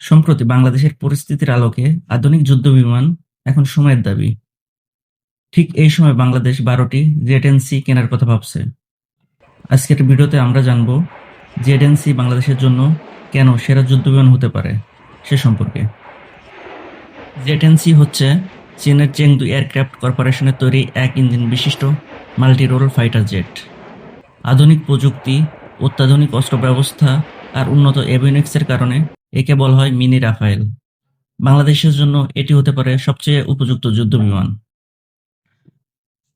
সম্প্রতি বাংলাদেশের পরিস্থিতির আলোকে আধুনিক যুদ্ধবিমান এখন সময়ের দাবি। ঠিক এই সময় বাংলাদেশ বারোটি জেড-এন-সি কেনার কথা ভাবছে। আজকের ভিডিওতে আমরা জানব জেড-এন-সি বাংলাদেশের জন্য কেন সেরা যুদ্ধবিমান হতে পারে সে সম্পর্কে। জেড-এন-সি হচ্ছে চীনের চেংদু এয়ারক্রাফট কর্পোরেশনের তৈরি এক ইঞ্জিন বিশিষ্ট মাল্টি-রোল ফাইটার জেট। আধুনিক প্রযুক্তি, অত্যাধুনিক অস্ত্র ব্যবস্থা আর উন্নত এভিওনিক্সের কারণে একে বলা হয় মিনি রাফায়েল। বাংলাদেশের জন্য এটি হতে পারে সবচেয়ে উপযুক্ত যুদ্ধ বিমান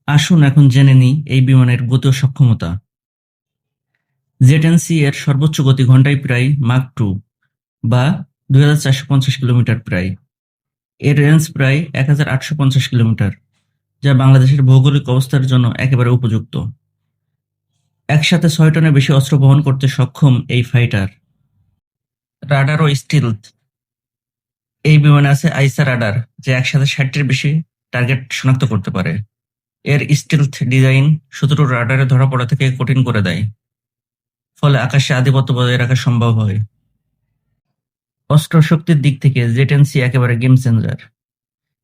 আসুন এখন জেনে নিই এই বিমানের গতি সক্ষমতা। জেড-এন-সি এর সর্বোচ্চ গতি ঘন্টায় প্রায় মাক টু বা দুই হাজার চারশো পঞ্চাশ কিলোমিটার প্রায়। এর রেঞ্জ প্রায় এক হাজার আটশো পঞ্চাশ কিলোমিটার, যা বাংলাদেশের ভৌগোলিক অবস্থার জন্য একেবারে উপযুক্ত। একসাথে ছয় টনের বেশি অস্ত্র বহন করতে সক্ষম এই ফাইটার। রাডার ও স্টিলথ এই বিমানে আছে আইসা রাডার যে একসাথে ষাটটির বেশি টার্গেট শনাক্ত করতে পারে। এর স্টিলথ ডিজাইন শত্রুর রাডারে ধরা পড়া থেকে কঠিন করে দেয়, ফলে আকাশে আধিপত্য বজায় রাখা সম্ভব হয়। অস্ত্র শক্তির দিক থেকে জেড-এন-সি একেবারে গেম চেঞ্জার।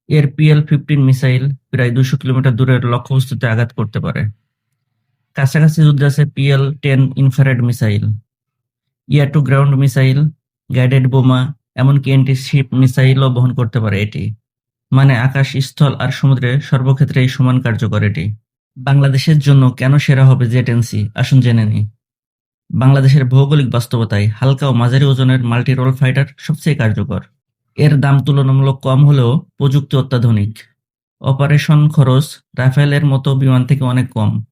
এর পিএল-ফিফটিন মিসাইল প্রায় দুশো কিলোমিটার দূরের লক্ষ্যবস্তুতে আঘাত করতে পারে। কাছাকাছি যুদ্ধে আছে PL ten infrared missile, air to ground missile, guided বোমা, এমনকি অ্যান্টি-শিপ মিসাইলও বহন করতে পারে এটি। মানে আকাশ, স্থল আর সমুদ্রে সর্বক্ষেত্রেই সমান কার্যকর এটি। বাংলাদেশের জন্য কেন সেরা হবে জেড-এন-সি আসুন জেনে নিই। বাংলাদেশের ভৌগোলিক বাস্তবতায় হালকা ও মাঝারি ওজনের মাল্টি-রোল ফাইটার সবচেয়ে কার্যকর। এর দাম তুলনামূলক কম হলেও প্রযুক্তি অত্যাধুনিক। অপারেশন খরচ রাফায়েলের মতো বিমান থেকে অনেক কম।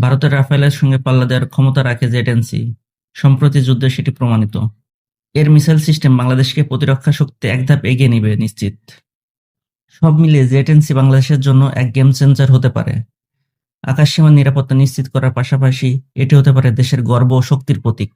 ভারতের রাফায়েলের সঙ্গে পাল্লা দেওয়ার ক্ষমতা রাখে জেড-এন-সি, সম্প্রতি যুদ্ধে সেটি প্রমাণিত। এর মিসাইল সিস্টেম বাংলাদেশকে প্রতিরক্ষা শক্তি এক ধাপ এগিয়ে নিবে নিশ্চিত। সব মিলিয়ে জেড-এন-সি বাংলাদেশের জন্য এক গেম চেঞ্জার হতে পারে। আকাশসীমার নিরাপত্তা নিশ্চিত করার পাশাপাশি এটি হতে পারে দেশের গর্ব ও শক্তির প্রতীক।